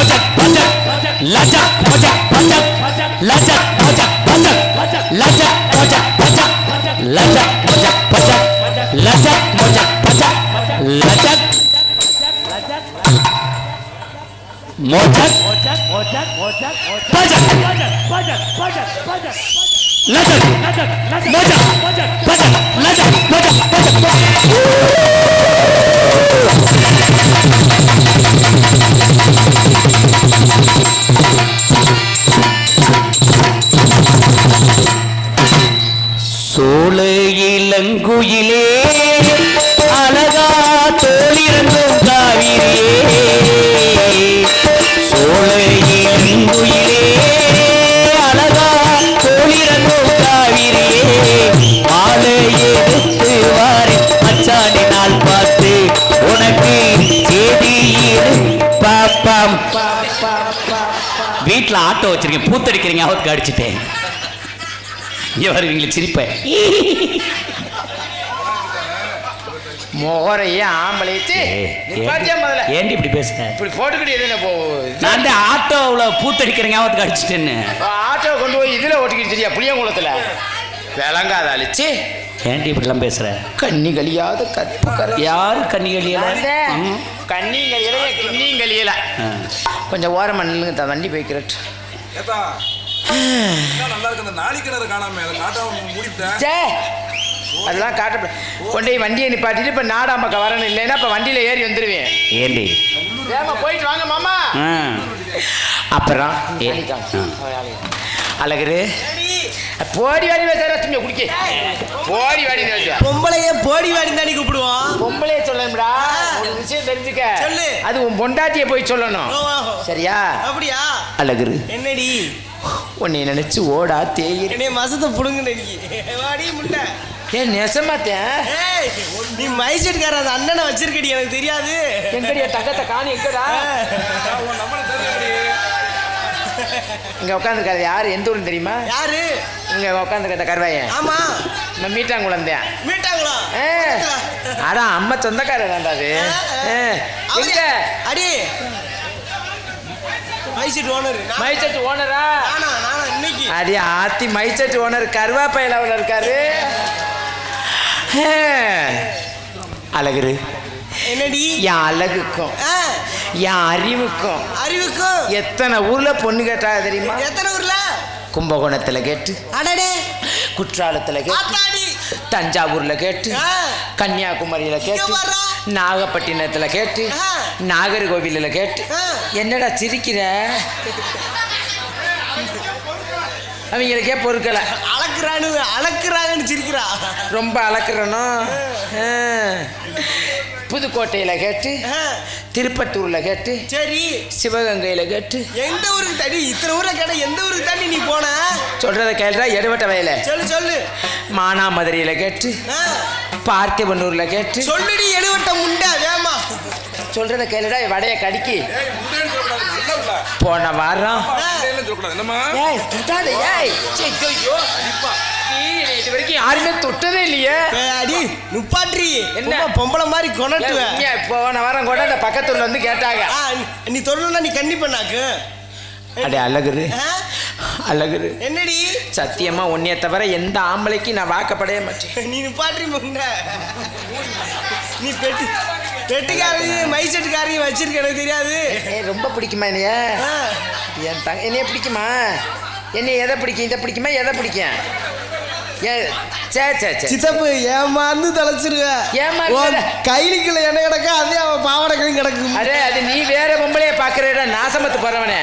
பஜக் பஜக் லஜக் பஜக் பஜக் லஜக் பஜக் பஜக் லஜக் பஜக் பஜக் லஜக் பஜக் பஜக் லஜக் பஜக் பஜக் லஜக் மோஜக் பஜக் லஜக் மஜக் பஜக் லஜக் மஜக் பஜக் சோழ வீட்டில் ஆட்டோ வச்சிருக்கேன். பூத்தடிக்கிறீங்க அவருக்கு அடிச்சிட்டேன் இங்க வருவீங்களே சிரிப்பேன் முகரையே ஆம்பளைச்சு ஏன்டி இப்படி பேசுற? இப்படி போட்டுக்கிட்டு நான் ஆட்டோவில் பூத்தடிக்கிறேங்க அவத்துக்கு அடிச்சிட்டேன்னு கொண்டு போய் இதுல ஓட்டிக்கிட்டு சரியா புளியங்குளத்துல? விளங்காத அழிச்சு ஏன்டி இப்படிலாம் பேசுற? கண்ணி கழியாத கற்பு கரை யாரு கண்ணிகளியல கண்ணியும் கழியல கிண்ணியும் கழியல. கொஞ்சம் ஓரமா நில்லுங்க தான் வண்டி சே அதெல்லாம் காட்ட கொண்டு போய் வண்டியை நிப்பாட்டிட்டு இப்போ நாடாமக்க வரணும் இல்லைன்னா இப்போ வண்டியில் ஏறி வந்துடுவேன் ஏண்டி? போயிட்டு வாங்க மாமா. அப்புறம் ஏ. அழகரு. போடி வாடி வச்சாரா சும்மா குடிக்க. போடி வாடி வச்சா பொம்பளைய போடி வாடி தாண்டி கூப்பிடுவோம் பொம்பளைய சொல்லணும்டா. ஒரு விஷயம் தெரிஞ்சுக்க. சொல்லு. அது உன் பொண்டாட்டிய போய் சொல்லணும். சரியா? அப்படியா? அழகரு. என்னடி? உன்னை நினைச்சு ஓடா தேயிரு. என்னைய மசத்தை புடுங்க வாடி முட்டை. ஏன் நெசமாத்தேன் நீ மைசெட்கார அந்த அண்ணனை வச்சிருக்கடி எனக்கு தெரியாது. எங்கடியா தங்கத்தை காணி எங்கடா? இங்க உட்காந்துருக்காரு யாரு? எந்த ஊருன்னு தெரியுமா? யாரு? இங்க உட்காந்துருக்க கருவாயன். ஆமா. நம்ம மீட்டாங்குளந்தேன் மீட்டாங்களா அதான் அம்மா சொந்தக்காரர் தான்டா அது. எங்க? அடி. மைசெட் ஓனர். மைச்சட் ஓனரா? இன்னைக்கு. அடி ஆத்தி மைச்சட் ஓனர் கருவாப்பையில் அவள் இருக்காரு. ஆ. அழகுரு. என்னடி? என் அழகுக்கும். ஆ, என் அறிவுக்கும் அறிவுக்கும் எத்தனை ஊர்ல பொண்ணு கேட்டா தெரியுமா? எத்தனை ஊர்ல? கும்பகோணத்துல கேட்டு. அடடே. குற்றாலத்துல கேட்டு. தஞ்சாவூர்ல கேட்டு. கன்னியாகுமரியில கேட்டு. நாகப்பட்டினத்துல கேட்டு. நாகர்கோவிலில் கேட்டு. என்னடா சிரிக்கிற? அவங்களுக்கே பொறுக்கல. அளக்குறானு அளக்குறாங்கன்னு சிரிக்கிறா. ரொம்ப அளக்குறனோ? ஆ. புதுக்கோட்டையில கேட்டு ஆ, திருப்பத்தூர்ல கேட்டு சரி. சிவகங்கையில கேட்டு. எந்த ஊருக்கு தாண்டி இத்தனை ஊர்ல கேட்ட எந்த ஊருக்கு தாண்டி நீ போன? சொல்றத கேட்டா எடுபட்ட வயல. சொல்லு சொல்லு. மானாமதுரையில கேட்டு ஆ, பார்த்திபனூர்ல கேட்டு. சொல்லுடி எடுவட்ட முண்டை வேமா. சொல்றத கேளுடா வடைய கடிக்கி. போன வாரம். ஏய் ஏய். யாருமே தொட்டதே இல்லையே. அடி நுப்பாட்ரி என்ன? என்ன பொம்பளை மாதிரி கொணட்டுவ. ஏன் போன வாரம் கூட அந்த பக்கத்துல வந்து கேட்டாங்க. நீ சொல்லணும்னா நீ கண்டிப்பா நாக்கு. அடே அழகுரு? அழகுரு. என்னடி? சத்தியமா உன்னைய தவிர எந்த ஆம்பளைக்கும் நான் வாக்கப்படவே மாட்டேன். நீ நிப்பாட்ரி முன்ன நீ பெட்டு பெட்டுக்காரையும் மை செட்டுக்காரையும் வச்சிருக்க எனக்கு தெரியாது. ரொம்ப பிடிக்குமா என்னைய. என் தங்க என்னைய பிடிக்குமா? என்னைய எதை பிடிக்கும்? இதை பிடிக்குமா? எதை பிடிக்கும்? சித்தப்பு ஏமாந்து தொலைச்சிருவ ஏமாந்து கைலிக்குள்ள என்ன கிடக்க அதே அவன் பாவாடை கையும் கிடக்கும். அரே அது நீ வேற பொம்பளைய பாக்குறடா நாசமத்து போறவனே.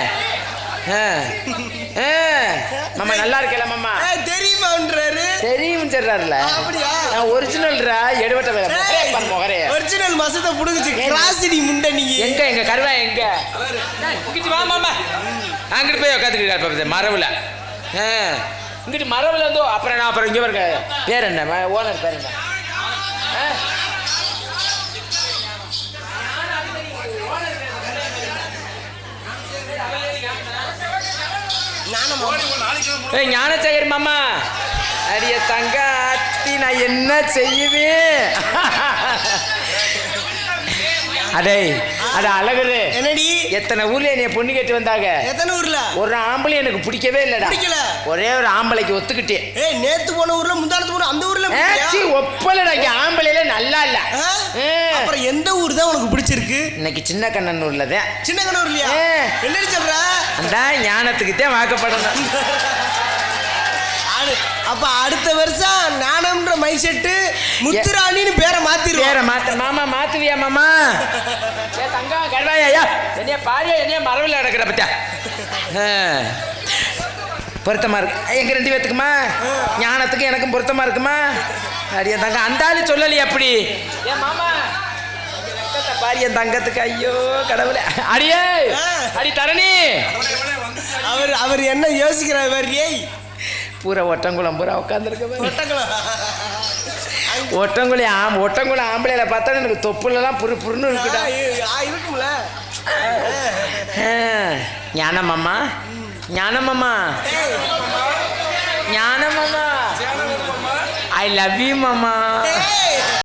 மாமா நல்லா இருக்கல மாமா. தெரியுமான்றாரு தெரியும் சொல்றாருல. அப்படியா? நான் ஒரிஜினல்ரா எடுவட்ட வேலை முகரே ஒரிஜினல் மசத்தை புடுங்குச்சு. கிராசிடி முண்டை நீ. எங்க எங்க கருவா எங்க? வா மாமா. அங்கிட்டு போய் உட்காந்துக்கிட்டு மரவுல ஆ. இங்கிட்டு மரவுல இருந்தோ அப்புறம் நான் அப்புறம் இங்க பாருங்க. பேர் என்ன? ஓனர் பேர் என்ன? ஏய் ஞானசேகர் மாமா. அடிய தங்க அத்தி நான் என்ன செய்யுவேன் அடே அட அழகுரு. என்னடி? எத்தனை ஊர்ல என்னைய பொண்ணு கேட்டு வந்தாங்க? எத்தனை ஊர்ல? ஒரு ஆம்பளை எனக்கு பிடிக்கவே இல்லடா. பிடிக்கல? ஒரே ஒரு ஆம்பளைக்கு ஒத்துக்கிட்டேன். ஏய் நேத்து போன ஊர்ல முந்தானத்து போன அந்த ஊர்ல? ஏச்சி ஒப்பலடா ஆம்பளையில நல்லா இல்ல. அப்புறம் எந்த ஊர் தான் உனக்கு பிடிச்சிருக்கு? இன்னைக்கு சின்ன கண்ணன் ஊர்ல தான். சின்ன கண்ணூர்லயா ஏ. என்னடி சொல்ற? அந்த ஞானத்துக்கு தான் வாக்கப்படணும் அப்ப அடுத்த வருஷம் நானம்ன்ற மை செட்டு முத்துராணின்னு பேரை பேர மாத்திருவேன் மாத்த மாமா மாத்துவியா மாமா? ஏ தங்கா கருவாயா என்னைய பாரியா என்னைய மரவில் நடக்கிற பத்தியா? பொருத்தமா இருக்கு. எங்க ரெண்டு பேத்துக்குமா? ஞானத்துக்கு எனக்கும் பொருத்தமா இருக்குமா? அடியா தங்க அந்த ஆளு சொல்லலையே அப்படி. ஏன் மாமா. ரத்தத்தை பாரு என் தங்கத்துக்கு ஐயோ கடவுளே. அடியே அடி தரணி. அவர் அவர் என்ன யோசிக்கிறார் பாரு ஏய். பூரா ஒட்டங்குளம் பூரா உட்காந்துருக்க ஒட்டக்குளம். ஒட்டங்குளி ஆம் ஒட்டங்குளி ஆம்பளையில பார்த்தா எனக்கு தொப்புலலாம் புரு புருன்னு இருக்குடா. இருக்கும்ல. ஞானமாமா ஞானமாமா జ్ఞానమమ్మ. జ్ఞానమ్మ ఐ లవ్ యూ మమ్మా